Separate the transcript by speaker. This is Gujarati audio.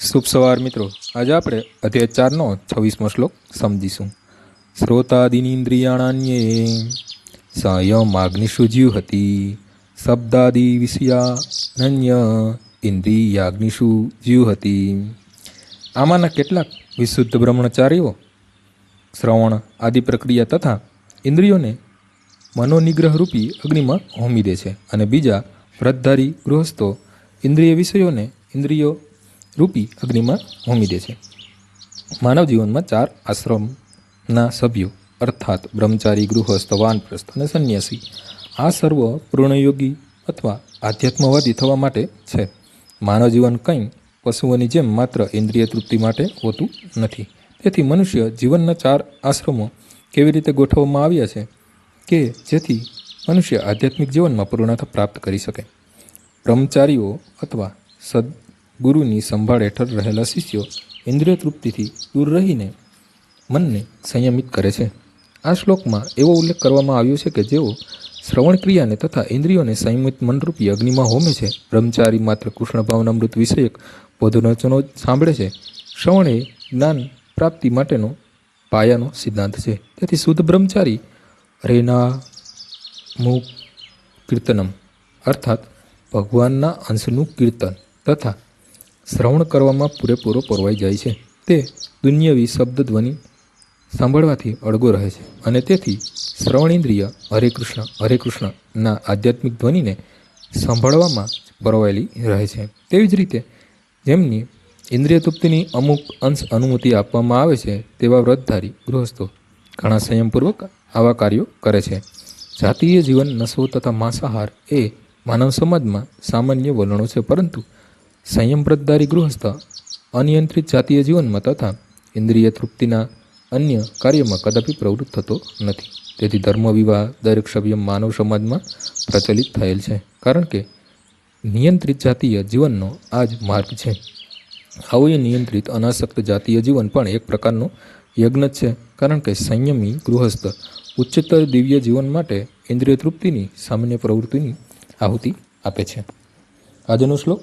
Speaker 1: શુભ સવાર મિત્રો. આજે આપણે અધ્યાય ચારનો છવ્વીસમો શ્લોક સમજીશું. શ્રોતાદિનિન્દ્રિયાણાન્યે સંયમાગ્નિષુ હતી શબ્દાદિ વિષયાનન્ય ઇન્દ્રિયાગ્નિષુ હતી આમાંના કેટલાક વિશુદ્ધ બ્રહ્મચારીઓ શ્રવણ આદિ પ્રક્રિયા તથા ઇન્દ્રિયોને મનોનિગ્રહ રૂપી અગ્નિમાં હોમી દે છે અને બીજા વ્રતધારી ગૃહસ્થો ઇન્દ્રિય વિષયોને ઇન્દ્રિયો રૂપી અગ્નિમાં હોમી દે છે. માનવ જીવનમાં ચાર આશ્રમના સભ્યો, અર્થાત બ્રહ્મચારી, ગૃહસ્થ, વાનપ્રસ્થ અને સંન્યાસી, આ સર્વ પૂર્ણયોગી અથવા આધ્યાત્મવાદી થવા માટે છે. માનવ જીવન કંઈ પશુઓની જેમ માત્ર ઇન્દ્રિય તૃપ્તિ માટે હોતું નથી. તેથી મનુષ્ય જીવનના ચાર આશ્રમો કેવી રીતે ગોઠવવામાં આવ્યા છે કે જેથી મનુષ્ય આધ્યાત્મિક જીવનમાં પૂર્ણતા પ્રાપ્ત કરી શકે? બ્રહ્મચારીઓ અથવા સદગુરુની સંભાળ હેઠળ રહેલા શિષ્યો ઇન્દ્રિય તૃપ્તિથી દૂર રહીને મનને સંયમિત કરે છે. આ શ્લોકમાં એવો ઉલ્લેખ કરવામાં આવ્યો છે કે જેઓ શ્રવણ ક્રિયાને તથા ઇન્દ્રિયોને સંયમિત મનરૂપી અગ્નિમાં હોમે છે, બ્રહ્મચારી માત્ર કૃષ્ણ ભાવનામૃત વિષયક બોધવચનો જ સાંભળે છે. શ્રવણ એ જ્ઞાન પ્રાપ્તિ માટેનો પાયાનો સિદ્ધાંત છે. તેથી શુદ્ધ બ્રહ્મચારી રેના મુક કીર્તનમ, અર્થાત ભગવાનના અંશનું કીર્તન તથા શ્રવણ કરવામાં પૂરેપૂરો પરવાઈ જાય છે. તે દુન્યવી શબ્દ ધ્વનિ સાંભળવાથી અળગો રહે છે અને તેથી શ્રવણ ઇન્દ્રિય હરે કૃષ્ણ, હરે કૃષ્ણના આધ્યાત્મિક ધ્વનિને સાંભળવામાં પરવાયેલી રહે છે. તેવી જ રીતે જેમની ઇન્દ્રિય તૃપ્તિની અમુક અંશ અનુમતિ આપવામાં આવે છે તેવા વ્રતધારી ગૃહસ્થો ઘણા સંયમપૂર્વક આવા કાર્યો કરે છે. જાતીય જીવન નસો તથા માંસાહાર એ માનવ સમાજમાં સામાન્ય વલણો છે, પરંતુ સંયમ વ્રતધારી ગૃહસ્થ, અનિયંત્રિત જાતીય જીવનમાં તથા ઇન્દ્રિય તૃપ્તિના અન્ય કાર્યમાં કદાપી પ્રવૃત્ત થતો નથી. તેથી ધર્મ વિવાહ દરેક સભ્ય માનવ સમાજમાં પ્રચલિત થયેલ છે. કારણ કે નિયંત્રિત જાતીય જીવનનો આ જ માર્ગ છે. આવું એ નિયંત્રિત, અનાસક્ત જાતીય જીવન પણ એક પ્રકારનો યજ્ઞ છે. કારણ કે સંયમી ગૃહસ્થ ઉચ્ચતર દિવ્ય જીવન માટે ઇન્દ્રિય તૃપ્તિની સામાન્ય પ્રવૃત્તિની આહુતિ આપે છે. આજનો શ્લોક